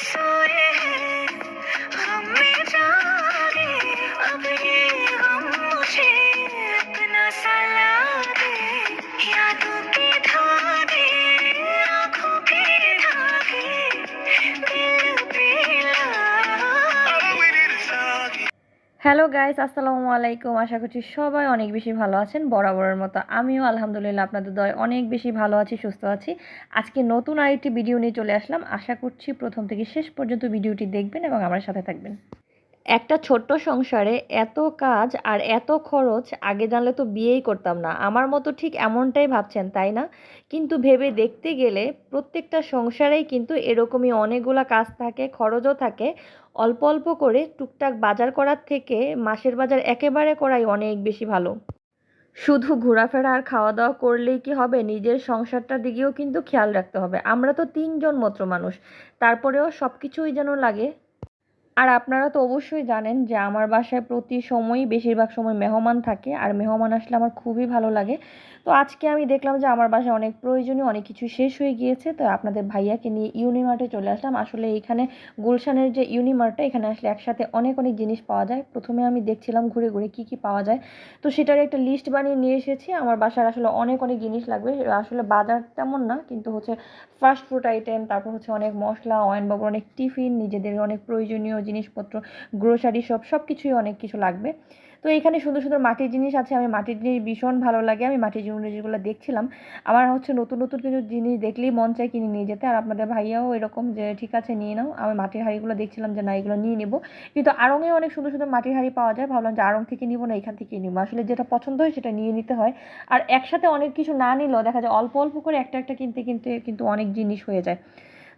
sure. Hello guys আসসালামু আলাইকুম। আশা করছি সবাই অনেক বেশি ভালো আছেন, বরাবরের মতো। আমিও আলহামদুলিল্লাহ আপনাদের দয় অনেক বেশি ভালো আছি, সুস্থ আছি। আজকে নতুন আরেকটি ভিডিও নিয়ে চলে আসলাম। আশা করছি প্রথম থেকে শেষ পর্যন্ত ভিডিওটি দেখবেন এবং আমার সাথে থাকবেন। একটা ছোট্ট সংসারে এত কাজ আর এত খরচ, আগে জানলে তো বিয়েই করতাম না। আমার মতো ঠিক এমনটাই ভাবছেন, তাই না? কিন্তু ভেবে দেখতে গেলে প্রত্যেকটা সংসারেই কিন্তু এরকমই অনেকগুলা কাজ থাকে, খরচও থাকে। অল্প অল্প করে টুকটাক বাজার করার থেকে মাসের বাজার একেবারে করাই অনেক বেশি ভালো। শুধু ঘোরাফেরা আর খাওয়া দাওয়া করলেই কি হবে? নিজের সংসারটার দিকেও কিন্তু খেয়াল রাখতে হবে। আমরা তো তিনজন মাত্র মানুষ। তারপরেও সব কিছুই যেন লাগে আর আপনারা তো অবশ্যই জানেন যে আমার বাসায় প্রতি সময়ই বেশিরভাগ সময় মেহমান থাকে আর মেহমান আসলে আমার খুবই ভালো লাগে। তো আজকে আমি দেখলাম যে আমার বাসায় অনেক প্রয়োজনীয় অনেক কিছু শেষ হয়ে গিয়েছে, তো আপনাদের ভাইয়াকে নিয়ে ইউনিমার্টে চলে আসলাম। আসলে এখানে গুলশানের যে ইউনিমার্টটা এখানে আসলে একসাথে অনেক অনেক জিনিস পাওয়া যায়। প্রথমে আমি দেখছিলাম ঘুরে ঘুরে কী কী পাওয়া যায়। তো সেটার একটা লিস্ট বানিয়ে নিয়ে এসেছি। আমার বাসার আসলে অনেক অনেক জিনিস লাগবে। আসলে বাজার তেমন না, কিন্তু হচ্ছে ফাস্ট ফুড আইটেম তারপর হচ্ছে অনেক মশলা, অয়েন বাবুর, অনেক টিফিন, নিজেদের অনেক প্রয়োজনীয় জিনিসপত্র গ্রোসারি সব সব কিছুই অনেক কিছু লাগবে। তো এখানে সুন্দর সুন্দর মাটির জিনিস আছে, আমি মাটির জিনিস ভীষণ ভালো লাগে, আমি মাটির জিনিসগুলো দেখছিলাম। আমার হচ্ছে নতুন নতুন কিছু জিনিস দেখলেই মন চায় কিনে নিয়ে যেতে। আর আপনাদের ভাইয়াও এরকম যে, ঠিক আছে, নিয়ে নাও। আমি মাটির হাঁড়িগুলো দেখছিলাম যে, না, এগুলো নিয়ে নেব। কিন্তু আড়ঙে অনেক সুন্দর সুন্দর মাটির হাঁড়ি পাওয়া যায়। ভাবলাম যে, আড়ং থেকে নিবো না, এখান থেকে নিবো। আসলে যেটা পছন্দ হয় সেটা নিয়ে নিতে হয়। আর একসাথে অনেক কিছু না নিলেও দেখা যায় অল্প অল্প করে একটা একটা কিনতে কিনতে কিন্তু অনেক জিনিস হয়ে যায়।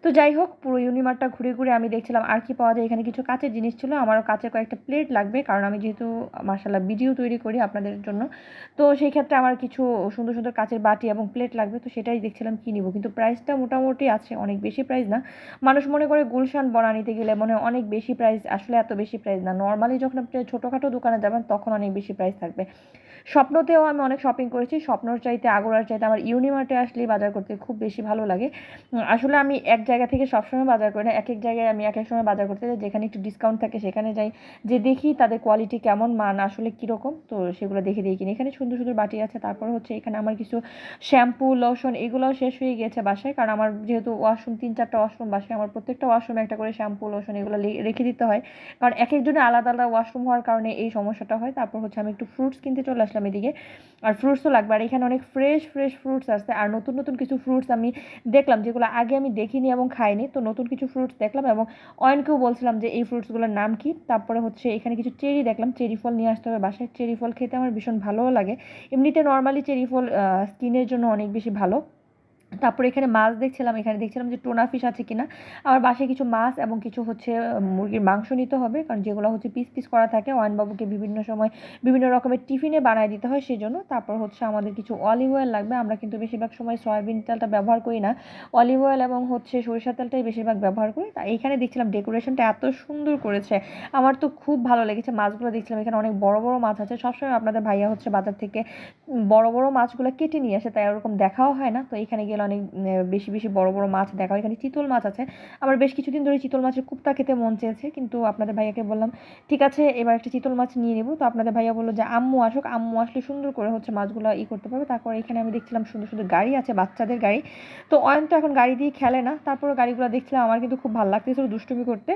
তো যাই হোক, পুরো ইউনিমার্টটা ঘুরে ঘুরে আমি দেখছিলাম আর কি পাওয়া যায়। এখানে কিছু কাঁচের জিনিস ছিল, আমারও কাঁচের কয়েকটা প্লেট লাগবে, কারণ আমি যেহেতু মার্শাল্লাহ ভিডিও তৈরি করি আপনাদের জন্য। তো সেই ক্ষেত্রে আমার কিছু সুন্দর সুন্দর কাঁচের বাটি এবং প্লেট লাগবে, তো সেটাই দেখছিলাম কী নিব। কিন্তু প্রাইসটা মোটামুটি আছে, অনেক বেশি প্রাইস না। মানুষ মনে করে গুলশান বনা নিতে গেলে মনে হয় অনেক বেশি প্রাইস আসলে এত বেশি প্রাইস না। নর্মালি যখন আপনি ছোটোখাটো দোকানে যাবেন, তখন অনেক বেশি প্রাইস থাকবে। স্বপ্নতেও আমি অনেক শপিং করেছি, স্বপ্নর চাইতে, আগুরার চাইতে আমার ইউনিমার্টে আসলেই বাজার করতে খুব বেশি ভালো লাগে। আসলে আমি এক জায়গা থেকে সবসময় বাজার করি না এক এক জায়গায় আমি এক এক সময় বাজার করতে যাই, যেখানে একটু ডিসকাউন্ট থাকে সেখানে যাই। যে দেখি তাদের কোয়ালিটি কেমন, মান আসলে কীরকম, তো সেগুলো দেখে দেখে কিনি। এখানে সুন্দর সুন্দর বাটি আছে, তারপর হচ্ছে এখানে আমার কিছু শ্যাম্পু লোশন এগুলোও শেষ হয়ে গিয়েছে বাসায়। কারণ আমার যেহেতু ওয়াশরুম তিন চারটা ওয়াশরুম বাসায়, আমার প্রত্যেকটা ওয়াশরুমে একটা করে শ্যাম্পু লোশন এগুলো রেখে দিতে হয়। কারণ এক একজনের আলাদা আলাদা ওয়াশরুম হওয়ার কারণে এই সমস্যাটা হয়। তারপর হচ্ছে আমি একটু ফ্রুটস কিনতে চলে আসলাম এদিকে। আর ফ্রুটসও লাগবে। আর এখানে অনেক ফ্রেশ ফ্রেশ ফ্রুটস আসছে। আর নতুন নতুন কিছু ফ্রুটস আমি দেখলাম, যেগুলো আগে আমি দেখিনি এবং খাইনি। তো নতুন কিছু ফ্রুটস দেখলাম এবং অয়নকেও বলছিলাম যে এই ফ্রুটসগুলোর নাম কি? তারপরে হচ্ছে এখানে কিছু চেরি দেখলাম। চেরি ফল নিয়ে আসতে হবে বাসায়। চেরি ফল খেতে আমার ভীষণ ভালোও লাগে। এমনিতে নর্মালি চেরি ফল স্কিনের জন্য অনেক বেশি ভালো। তারপরে এখানে মাছ দেখছিলাম, এখানে দেখছিলাম যে টোনা ফিশ আছে কিনা। আমার বাসায় কিছু মাছ এবং কিছু হচ্ছে মুরগির মাংস নিতে হবে, কারণ যেগুলো হচ্ছে পিস পিস করা থাকে ওয়াইনবাবুকে বিভিন্ন সময় বিভিন্ন রকমের টিফিনে বানায় দিতে হয় সেই জন্য তারপর হচ্ছে আমাদের কিছু অলিভ অয়েল লাগবে, আমরা কিন্তু বেশিরভাগ সময় সয়াবিন তেলটা ব্যবহার করি না। অলিভ অয়েল এবং হচ্ছে সরিষা তেলটাই বেশিরভাগ ব্যবহার করি। তা এইখানে দেখছিলাম ডেকোরেশনটা এত সুন্দর করেছে, আমার তো খুব ভালো লেগেছে। মাছগুলো দেখছিলাম, এখানে অনেক বড় বড় মাছ আছে। সবসময় আপনাদের ভাইয়া হচ্ছে বাজার থেকে বড় বড় মাছগুলো কেটে নিয়ে আসে, তাই ওরকম দেখাও হয় না। তো এখানে গেলে অনেক বেশি বেশি বড় বড় মাছ দেখা হয়। এখানে চিতল মাছ আছে। আমার বেশ কিছুদিন ধরে চিতল মাছের কুপ্তা খেতে মন চেয়েছে, কিন্তু আপনাদের ভাইয়াকে বললাম, ঠিক আছে, এবার একটা চিতল মাছ নিয়ে নেব। তো আপনাদের ভাইয়া বলল যে, আম্মু আসুক, আম্মু আসলে সুন্দর করে হচ্ছে মাছগুলো ই করতে পারবে। তারপর এখানে আমি দেখছিলাম সুন্দর সুন্দর গাড়ি আছে, বাচ্চাদের গাড়ি। তো অয়ন তো এখন গাড়ি দিয়ে খেলে না তারপরে গাড়িগুলো দেখছিলাম, আমার কিন্তু খুব ভালো লাগতেছিল দুষ্টুমি করতে।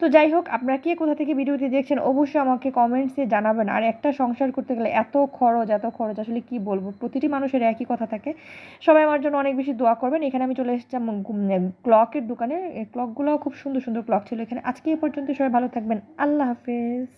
তো যাই হোক, আপনারা কে কোথা থেকে ভিডিওটি দেখছেন অবশ্যই আমাকে কমেন্টসে জানাবেন। আর একটা সংসার করতে গেলে এত খরচ এত খরচ, আসলে কি বলব? প্রতিটি মানুষের একই কথা থাকে। সবাই আমার জন্য অনেক বেশি দোয়া করবেন। এখানে আমি চলে এসেছিলাম ক্লকের দোকানে। ক্লকগুলোও খুব সুন্দর সুন্দর ক্লক ছিল এখানে। আজকে এই পর্যন্ত সবাই ভালো থাকবেন। আল্লাহ হাফেজ।